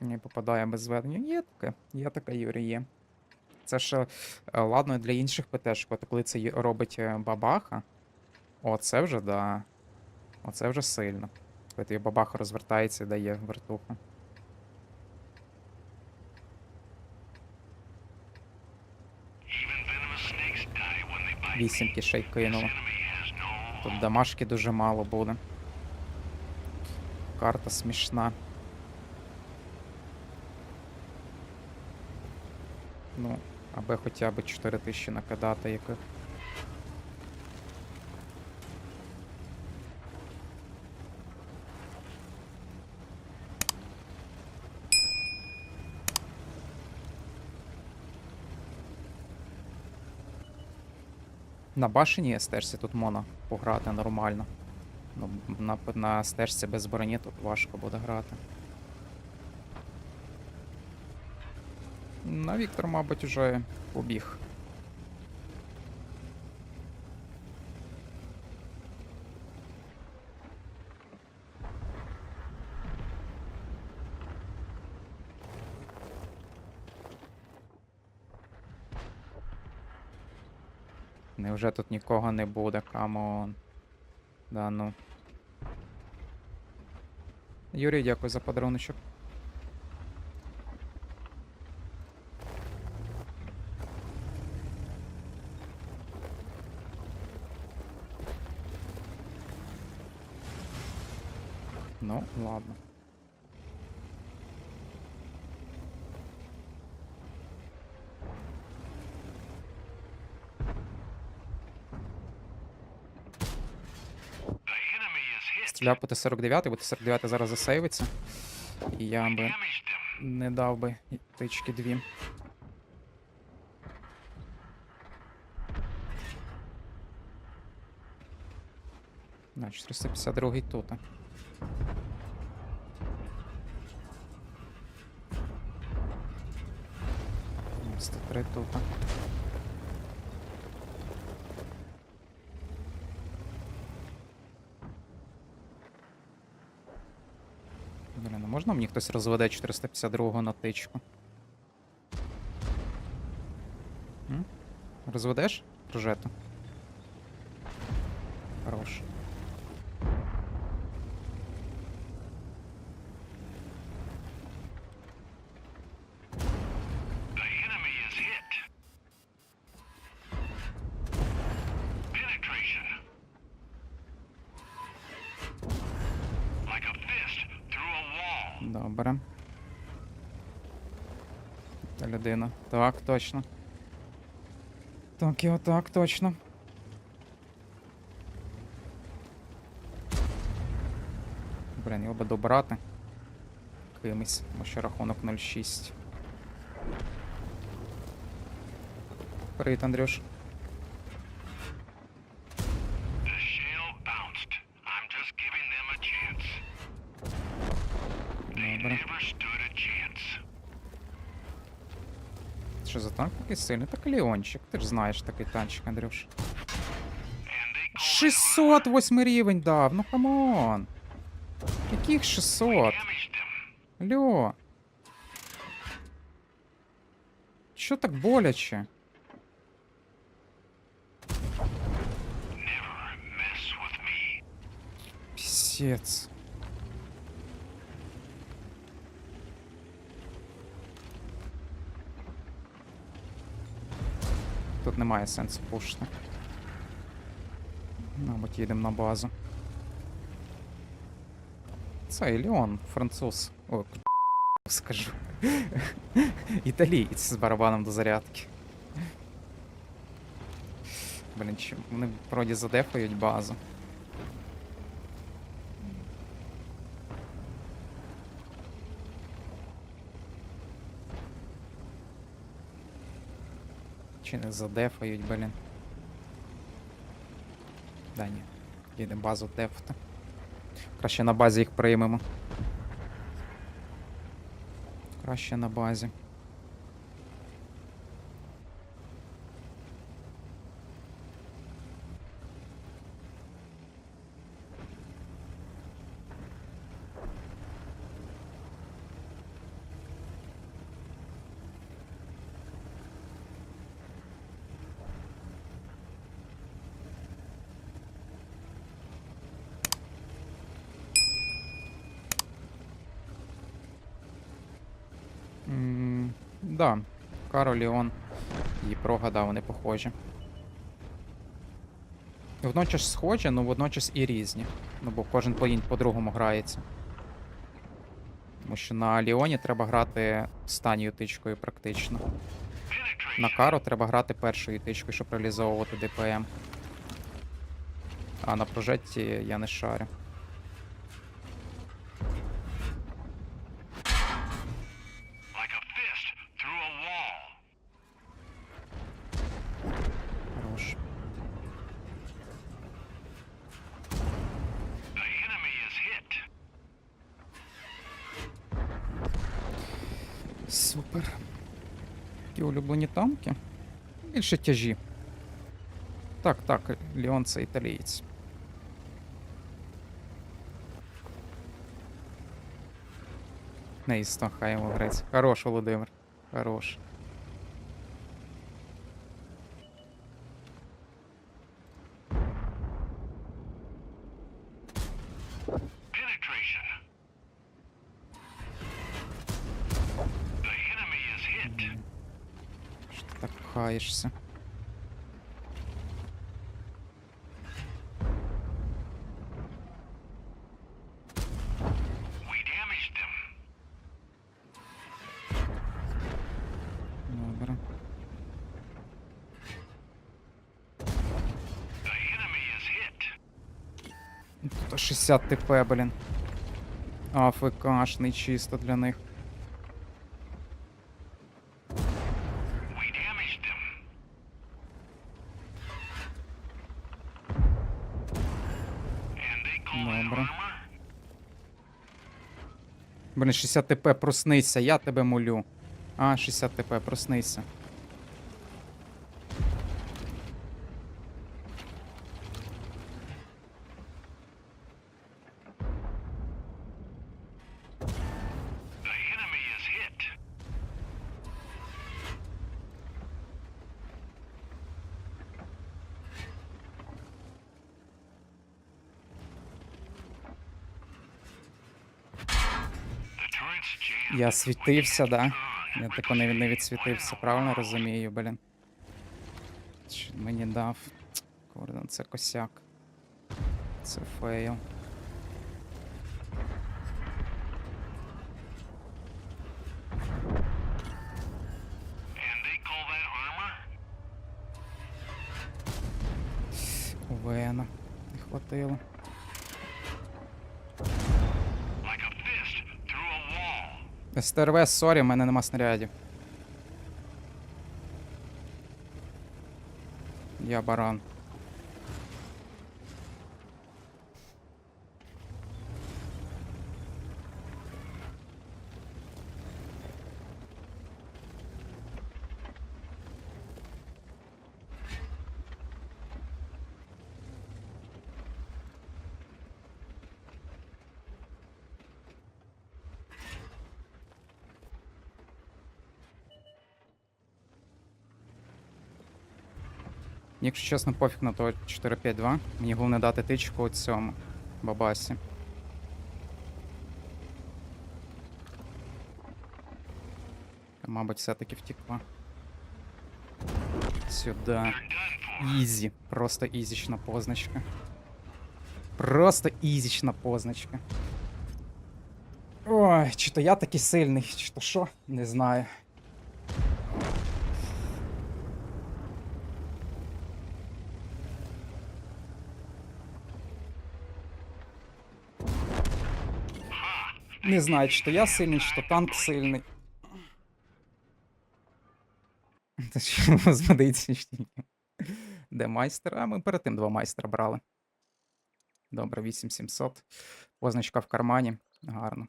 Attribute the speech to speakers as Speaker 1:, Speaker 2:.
Speaker 1: Не попадає без зведення. Є таке, є таке, Юрій, є. Це ж е, ладно для інших ПТшок, от коли це робить е, бабаха. О, це вже да. Оце вже сильно. Коли бабаха розвертається і дає вертуху. Вісім кишей кинуло. Тут дамашки дуже мало буде. Карта смішна. Ну, аби хоча б 4 тисячі накидати яких. На башені стежці тут можна пограти нормально. Ну, на, на стежці без броні тут важко буде грати. На Віктор, мабуть, уже побіг. Невже тут нікого не буде, камон. Да ну. Юрій, дякую за подаруночок. Ну, ладно. Стріляв по Т-49, бо Т-49 зараз засейвиться. І я би не дав би тички дві. На, 452 тут. 103 тут. Блін, ну можна мені хтось розведе 452 на тичку? Розведеш прожету? Хорош. Добре. Та людина. Так, точно. Так, його так, точно. Блін, його би добрати. Кимось, бо ще рахунок 0,6. Привіт, Андрюш. Танк такий сильний? Так Леончик, ти ж знаєш такий танчик, Андрюш.
Speaker 2: And they call
Speaker 1: 608 рівень дав, ну камон. Яких 600?
Speaker 2: damaged them.
Speaker 1: Льо. Що так боляче? Пісець. Тут немає сенсу пушити. Мабуть, їдемо на базу. Це Леон, француз. О, скажу. Італієць з барабаном до зарядки. Блін, чи вони вроді задефають базу. Не задефають, блін. Да ні. Їдемо базу дефати. Краще на базі їх приймемо. Краще на базі. М, Да, Каро, Ліон і Прога, да, вони похожі. Водночас схожі, але водночас і різні. Ну, бо кожен по- по-другому грається. Тому що на Ліоні треба грати останньою тичкою практично. На Каро треба грати першою тичкою, щоб реалізовувати ДПМ. А на прожетті я не шарю. Супер. Які улюблені танки. Більше тяжі. Так, так, Леон це італієць. Не істо, хай грець. Хорош, Володимир. Хорош.
Speaker 2: The enemy is hit.
Speaker 1: Тут 60 ТП, блін. АФКшний чисто для них. Добре. Блін, 60 ТП, проснися, я тебе молю. А, 60 ТП, проснися. Я світився, да? Я тако не, не відсвітився, правильно розумію, блін. Що мені дав? Курдан, це косяк. Це фейл.
Speaker 2: And they call that armor?
Speaker 1: Вена. Не хватило. СТРВ, сорі, в мене нема снарядів. Я баран. Якщо чесно, пофіг на то 4-5-2. Мені головне дати тичку цьому бабасі. Мабуть, все-таки втекла.
Speaker 2: Done.
Speaker 1: Ізі. Просто ізічна позначка. Просто ізічна позначка. Ой, чи то я такий сильний, чи то що? Не знаю. Не знають, що я сильний, що танк сильний. Де майстер? А ми перед тим два майстра брали. Добре, 8700. Позначка в кармані. Гарно.